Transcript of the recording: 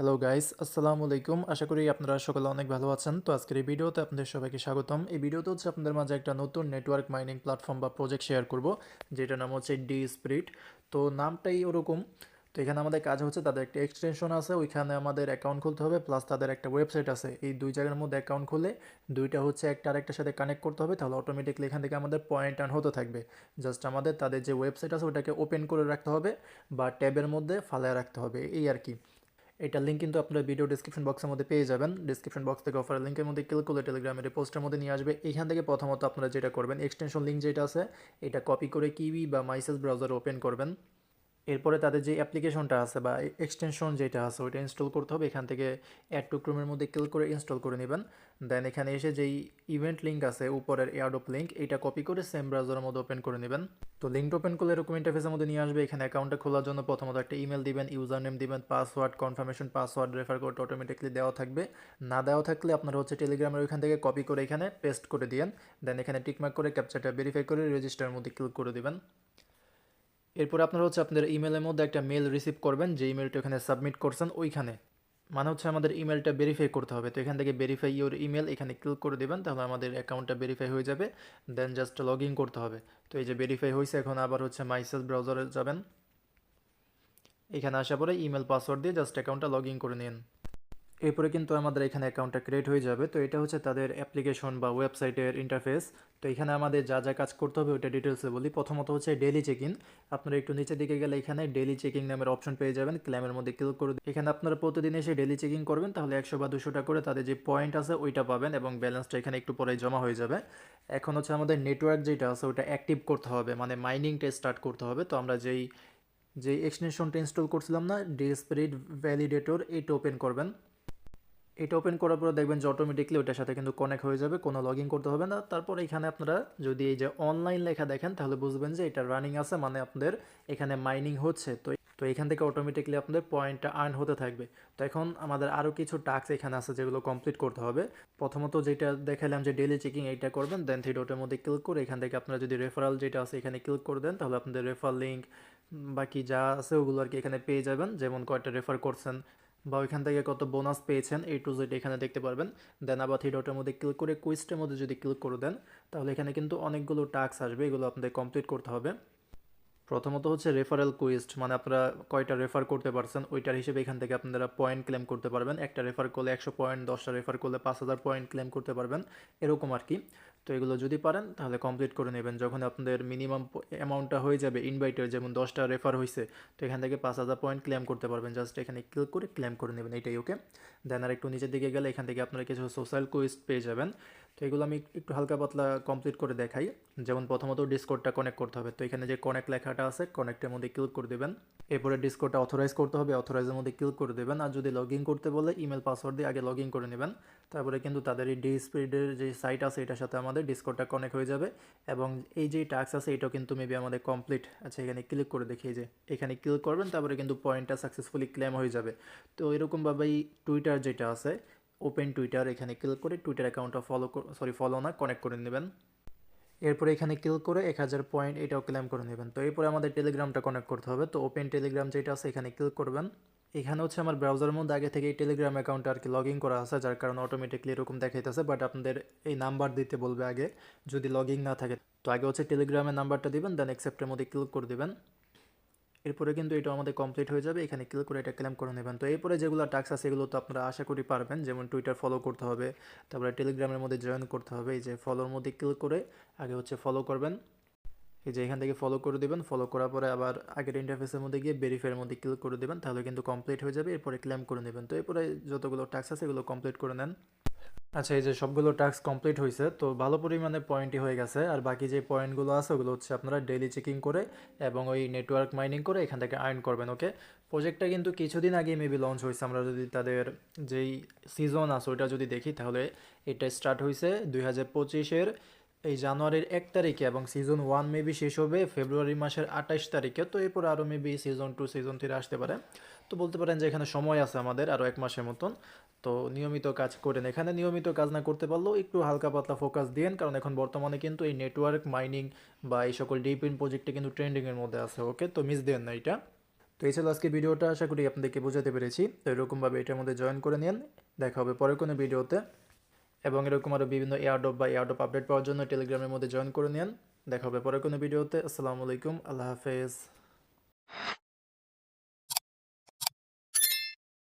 Hello guys আসসালামু আলাইকুম আশা করি আপনারা সকলে অনেক ভালো আছেন। তো আজকের এই ভিডিওতে আপনাদের সবাইকে স্বাগতম। এই ভিডিওতে হচ্ছে আপনাদের মাঝে একটা নতুন নেটওয়ার্ক মাইনিং প্ল্যাটফর্ম বা প্রজেক্ট শেয়ার করব, যেটার নাম হচ্ছে ডি স্প্রিট তো নামটাই ওরকম। তো এখানে আমাদের কাজ হচ্ছে তাদের একটা এক্সটেনশন আছে, ওইখানে আমাদের অ্যাকাউন্ট খুলতে হবে প্লাস তাদের একটা ওয়েবসাইট আছে। এই দুই জায়গার মধ্যে অ্যাকাউন্ট খুলে দুইটা হচ্ছে একটা আরেকটার সাথে কানেক্ট করতে হবে, তাহলে অটোমেটিকলি এখান থেকে আমাদের পয়েন্ট আর্ন হতে থাকবে। জাস্ট আমাদের তাদের যে ওয়েবসাইট আছে, ওটাকে ওপেন করে রাখতে হবে, বা ট্যাবের মধ্যে ফালায় রাখতে হবে, এই আর কি। এটার লিঙ্ক কিন্তু আপনার ভিডিও ডিসক্রিপশন বক্সের মধ্যে পেয়ে যাবেন। ডিসক্রিপশন বক্স থেকে অফার লিঙ্কের মধ্যে ক্লিক করলে টেলিগ্রামের পোস্টের মধ্যে নিয়ে আসবে। এখান থেকে প্রথমত আপনারা যেটা করবেন এক্সটেনশন লিঙ্ক যেটা আছে, এটা কপি করে কিউই বা মাইসেস ব্রাউজার ওপেন করবেন। এরপরে তাদের যে অ্যাপ্লিকেশনটা আছে বা এক্সটেনশন যেটা আছে, ওইটা ইনস্টল করতে হবে। এখান থেকে অ্যাড টু ক্রোমের মধ্যে ক্লিক করে ইনস্টল করে নেবেন। দেন এখানে এসে যেই ইভেন্ট লিঙ্ক আছে, উপরের এয়ারডপ লিঙ্ক এটা কপি করে সেম ব্রাউজারের মধ্যে ওপেন করে নেবেন। তো লিঙ্ক ওপেন করলে এরকম ইন্টারফেসের মধ্যে নিয়ে আসবে। এখানে অ্যাকাউন্টটা খোলার জন্য প্রথমত একটা ইমেল দিবেন ইউজার নেম দিবেন password confirmation password refer code automatically দেওয়া থাকবে। না দেওয়া থাকলে আপনারা হচ্ছে টেলিগ্রামের ওইখান থেকে কপি করে এখানে পেস্ট করে দিয়েন। দেন এখানে টিকমার্ক করে ক্যাপচারটা ভেরিফাই করে রেজিস্টারের মধ্যে ক্লিক করে দিবেন। এরপর আপনারা হচ্ছে আপনাদের ইমেলের মধ্যে একটা মেল রিসিভ করবেন, যে ইমেলটা এখানে সাবমিট করছেন ওইখানে। মানে হচ্ছে আমাদের ইমেলটা ভেরিফাই করতে হবে। তো এখান থেকে ভেরিফাই ইউর ইমেল এখানে ক্লিক করে দেবেন, তাহলে আমাদের অ্যাকাউন্টটা ভেরিফাই হয়ে যাবে। দেন জাস্ট লগ ইন করতে হবে। তো এই যে ভেরিফাই হয়েছে, এখন আবার হচ্ছে মাইসেল ব্রাউজারে যাবেন। এখানে আসার পরে ইমেল পাসওয়ার্ড দিয়ে জাস্ট অ্যাকাউন্টটা লগ ইন করে নিন। এরপরে কিন্তু আমাদের এখানে অ্যাকাউন্টটা ক্রিয়েট হয়ে যাবে। তো এটা হচ্ছে তাদের অ্যাপ্লিকেশন বা ওয়েবসাইটের ইন্টারফেস তো এখানে আমাদের যা যা কাজ করতে হবে ওইটা ডিটেলসে বলি। প্রথমত হচ্ছে ডেলি চেক ইন আপনারা একটু নিচের দিকে গেলে এখানে ডেলি চেকিং নামের অপশন পেয়ে যাবেন। ক্ল্যামের মধ্যে ক্লিক করে এখানে আপনারা প্রতিদিন এসে ডেলি চেকিং করবেন, তাহলে একশো বা দুশো টাকা করে তাদের যে পয়েন্ট আছে ওইটা পাবেন এবং ব্যালেন্সটা এখানে একটু পরে জমা হয়ে যাবে। এখন হচ্ছে আমাদের নেটওয়ার্ক যেটা আছে ওটা অ্যাক্টিভ করতে হবে মানে মাইনিংটা স্টার্ট করতে হবে। তো আমরা যেই যে এক্সটেনশনটা ইনস্টল করছিলাম না ডিসপ্রিট ভ্যালিডেটর এইটা ওপেন করবেন। এটা ওপেন করার পরে দেখবেন যে অটোমেটিকলি ওটার সাথে কিন্তু কানেক্ট হয়ে যাবে, কোনো লগ করতে হবে না। তারপর এখানে আপনারা যদি এই যে অনলাইন লেখা দেখেন, তাহলে বুঝবেন যে এটা রানিং আছে মানে আপনাদের এখানে মাইনিং হচ্ছে। তো তো এখান থেকে অটোমেটিকলি আপনাদের পয়েন্টটা আর্ন হতে থাকবে। তো এখন আমাদের আরও কিছু টাস্ক এখানে আছে যেগুলো কমপ্লিট করতে হবে। প্রথমত যেটা দেখালাম যে ডেলি চেকিং এইটা করবেন দেন থ্রি ডটের মধ্যে ক্লিক করে এখান থেকে আপনারা যদি রেফারাল যেটা আছে এখানে ক্লিক করে দেন, তাহলে আপনাদের রেফার লিঙ্ক বাকি যা আছে ওগুলো আর কি এখানে পেয়ে যাবেন। যেমন কয়টা রেফার করছেন বা ওইখান থেকে কত বোনাস পেয়েছেন এই টু জেড এখানে দেখতে পারবেন। দেন আবার থ্রি ডটের মধ্যে ক্লিক করে কুইস্টের মধ্যে যদি ক্লিক করে দেন, তাহলে এখানে কিন্তু অনেকগুলো টাস্ক আসবে, এগুলো আপনাদের কমপ্লিট করতে হবে। প্রথমত হচ্ছে রেফারেল কুইস্ট মানে আপনারা কয়টা রেফার করতে পারছেন, ওইটার হিসেবে এখান থেকে আপনারা পয়েন্ট ক্লেম করতে পারবেন। একটা রেফার করলে একশো পয়েন্ট দশটা রেফার করলে পাঁচ হাজার পয়েন্ট ক্লেম করতে পারবেন, এরকম আর কি। তো এগুলো যদি পারেন, তাহলে কমপ্লিট করে নেবেন। যখন আপনাদের মিনিমাম অ্যামাউন্টটা হয়ে যাবে ইনভাইটের যেমন দশটা রেফার হয়েছে তো এখান থেকে পাঁচ হাজার পয়েন্ট ক্লেম করতে পারবেন। জাস্ট এখানে ক্লিক করে ক্লেম করে নেবেন, এটাই ওকে দেন আর একটু নিচের দিকে গেলে এখান থেকে আপনারা কিছু সোশ্যাল কুইস্ট পেয়ে যাবেন। তো এগুলো আমি একটু হালকা পাতলা কমপ্লিট করে দেখাই। যেমন প্রথমত ডিসকোডটা কানেক্ট করতে হবে। তো এখানে যে কানেক্ট লেখাটা আছে কানেক্টের মধ্যে ক্লিক করে দেবেন। এরপরে ডিসকোডটা অথরাইজ করতে হবে অথরাইজের মধ্যে ক্লিক করে দেবেন। আর যদি লগ ইন করতে বলে ইমেল পাসওয়ার্ড দিয়ে আগে লগ ইন করে নেবেন। তারপরে কিন্তু তাদের এই ডি স্পিডের যে সাইট আছে, এটার সাথে আমাদের ডিসকোডটা কানেক্ট হয়ে যাবে এবং এই যে টাস্ক আছে, এটাও কিন্তু মেবি আমাদের কমপ্লিট আচ্ছা এখানে ক্লিক করে দেখি যে এখানে ক্লিক করবেন, তারপরে কিন্তু পয়েন্টটা সাকসেসফুলি ক্লেম হয়ে যাবে। তো এরকমভাবেই টুইটার যেটা আছে ওপেন টুইটার এখানে ক্লিক করে টুইটার অ্যাকাউন্টটা ফলো সরি ফলো না কানেক্ট করে নেবেন। এরপরে এখানে ক্লিক করে এক হাজার পয়েন্ট এটাও ক্লেম করে নেবেন। তো এরপরে আমাদের টেলিগ্রামটা কানেক্ট করতে হবে। তো ওপেন টেলিগ্রাম যেটা আছে, এখানে ক্লিক করবেন। এখানে হচ্ছে আমার ব্রাউজারের মধ্যে আগে থেকে টেলিগ্রাম অ্যাকাউন্টটা আর কি লগ ইন করা আছে, যার কারণে অটোমেটিকলি এরকম দেখাইতেছে বাট আপনাদের এই নাম্বার দিতে বলবে আগে, যদি লগ ইন না থাকে। তো আগে হচ্ছে টেলিগ্রামের নাম্বারটা দিবেন দেন অ্যাকসেপ্টের মধ্যে ক্লিক করে দেবেন। এরপরে কিন্তু এটা আমাদের কমপ্লিট হয়ে যাবে, এখানে ক্লিক করে এটা ক্লেম করে নেবেন। তো এরপরে যেগুলো টাস্ক আছে, এগুলো তো আপনারা আশা করি পারবেন, যেমন টুইটার ফলো করতে হবে, তারপরে টেলিগ্রামের মধ্যে জয়েন করতে হবে, এই যে ফলোর মধ্যে ক্লিক করে আগে হচ্ছে ফলো করবেন। এই যে এখান থেকে ফলো করে দেবেন ফলো করার পরে আবার আগের ইন্টারফেসের মধ্যে গিয়ে ভেরিফাইয়ের মধ্যে ক্লিক করে দেবেন, তাহলে কিন্তু কমপ্লিট হয়ে যাবে। এরপরে ক্লেম করে নেবেন। তো এরপরে যতগুলো টাস্ক আছে এগুলো কমপ্লিট করে নেন। আচ্ছা এই যে সবগুলো টাস্ক কমপ্লিট হয়েছে তো ভালো পরিমাণে পয়েন্টই হয়ে গেছে। আর বাকি যে পয়েন্টগুলো আছে, ওগুলো হচ্ছে আপনারা ডেইলি চেকিং করে এবং ওই নেটওয়ার্ক মাইনিং করে এখান থেকে আর্ন করবেন ওকে প্রজেক্টটা কিন্তু কিছুদিন আগে মেবি লঞ্চ হয়েছে। আমরা যদি তাদের যেই সিজন আছে, ওইটা যদি দেখি, তাহলে এটা স্টার্ট হয়েছে দুই হাজার পঁচিশের এই জানুয়ারির এক তারিখে এবং সিজন ওয়ান মেবি শেষ হবে ফেব্রুয়ারি মাসের আঠাশ তারিখে, তো এরপর আরও maybe season two season three আসতে পারে। তো বলতে পারেন যে এখানে সময় আছে আমাদের আরও এক মাসের মতন। তো নিয়মিত কাজ করেন। এখানে নিয়মিত কাজ না করতে পারলেও একটু হালকা পাতলা ফোকাস দিন কারণ এখন বর্তমানে কিন্তু এই নেটওয়ার্ক মাইনিং বা এই সকল ডিপ ইন প্রজেক্টে কিন্তু ট্রেন্ডিংয়ের মধ্যে আছে ওকে তো মিস দেন না এটা। তো এই ছিল আজকে ভিডিওটা, আশা করি আপনাদেরকে বোঝাতে পেরেছি। তো এরকমভাবে এটার মধ্যে জয়েন করে নিন। দেখা হবে পরের কোনো ভিডিওতে এবং এরকম আরও বিভিন্ন এয়ারডপ বা এয়ারডপ আপডেট পাওয়ার জন্য টেলিগ্রামের মধ্যে জয়েন করে নেন। দেখা হবে পরে কোনো ভিডিওতে। আসসালামু আলাইকুম। আল্লাহ হাফেজ।